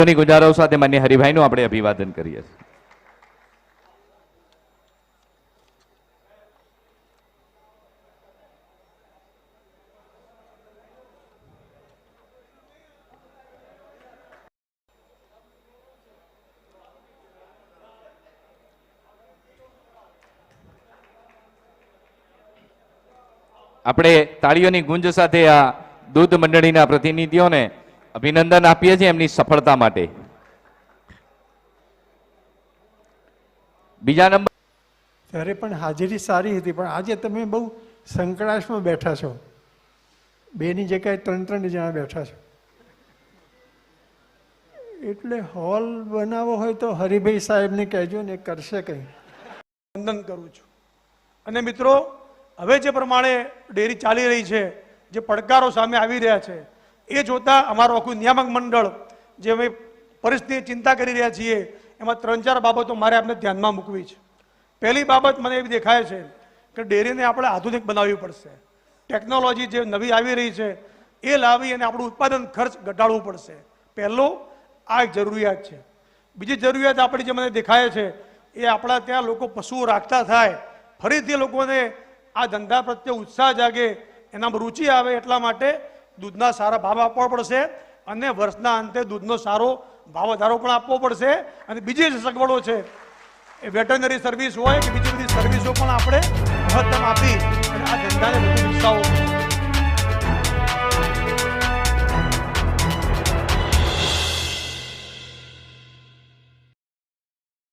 ની ગુજારો સાથે માન્ય હરિભાઈનું આપણે અભિવાદન કરીએ આપણે તાળીઓની ગુંજ સાથે આ દૂધ મંડળીના પ્રતિનિધિઓને અભિનંદન આપીએ છીએ એમની સફળતા માટે. બીજા નંબર ત્યારે પણ હાજરી સારી હતી પણ આજે તમે બહુ સંકળાશમાં બેઠા છો. બેની જગ્યાએ ત્રણ ત્રણ જણા બેઠા છો. એટલે હોલ બનાવવો હોય તો હરિભાઈ સાહેબને કહેજો ને એ કરશે કંઈ. વંદન કરું છું. અને મિત્રો હવે જે પ્રમાણે ડેરી ચાલી રહી છે જે પડકારો સામે આવી રહ્યા છે એ જોતા અમારું આખું નિયામક મંડળ, જે અમે પરિસ્થિતિ ચિંતા કરી રહ્યા છીએ, એમાં ત્રણ ચાર બાબતો મારે આપને ધ્યાનમાં મૂકવી છે. પહેલી બાબત મને એવી દેખાય છે કે ડેરીને આપણે આધુનિક બનાવવી પડશે. ટેકનોલોજી જે નવી આવી રહી છે, એ લાવી અને આપણું ઉત્પાદન ખર્ચ ઘટાડવું પડશે. પહેલો, આ એક જરૂરિયાત છે. બીજી જરૂરિયાત આપણી જે મને દેખાય છે, એ આપણા ત્યાં લોકો પશુઓ રાખતા થાય, ફરીથી લોકોને આ ધંધા પ્રત્યે ઉત્સાહ જાગે, એનામાં રુચિ આવે એટલા માટે દૂધના સારા ભાવ આપવા પડશે અને વર્ષના અંતે દૂધનો સારો ભાવ વધારો પણ આપવો પડશે અને બીજી જે સગવડો છે એ વેટરનરી સર્વિસ હોય કે બીજી બધી સર્વિસો પણ આપણે મહત્તમ આપી અને આ ધંધાને વધુ